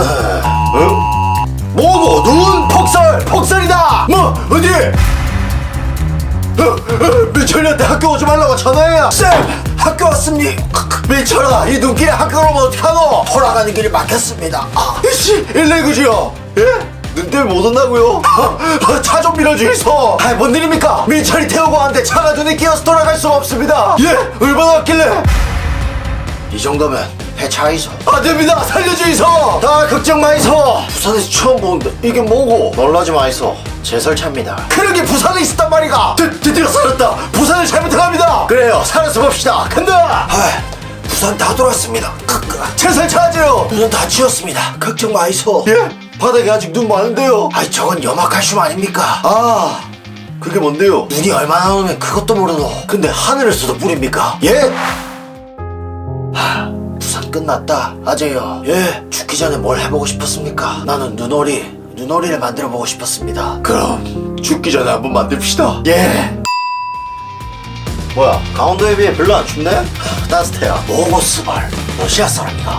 어? 뭐고 눈 폭설 폭설이다 뭐 어디 어, 어, 민철이한테 학교 오지 말라고 전화해야 쌤 학교 왔습니 민철아 이 눈길에 학교로 오면 어떡하노 돌아가는 길이 막혔습니다 아, 이씨 119지요 예? 눈 때문에 못 온다고요? 차 좀 밀어주이소 아, 뭔 일입니까? 민철이 태우고 왔는데 차가 눈에 끼어서 돌아갈 수가 없습니다 예? 얼마나 왔길래? 이 정도면 해차이소 안됩니다. 살려주이소 다 걱정 마이소 부산에서 처음 보는데 이게 뭐고? 놀라지 마이소 제 설차입니다. 그러게 부산에 있었단 말이가. 드, 드디어 살았다. 부산을 잘못해갑니다. 그래요. 살아서 봅시다. 간다. 아, 부산 다 돌았습니다. 제 설차죠. 눈은 다 지웠습니다. 걱정 마이소 예? 바닥에 아직 눈 많은데요. 아이 저건 염화칼슘 아닙니까? 아 그게 뭔데요? 눈이 얼마나 오면 그것도 모르노. 근데 하늘에서도 뿌립니까? 예? 끝났다. 아재요. 예. 죽기 전에 뭘 해보고 싶었습니까? 나는 눈오리, 눈오리를 만들어 보고 싶었습니다. 그럼 죽기 전에 한번 만듭시다. 예. 뭐야, 강원도에 비해 별로 안 춥네? 하, 따뜻해요. 모고 스발. 러시아 사람이가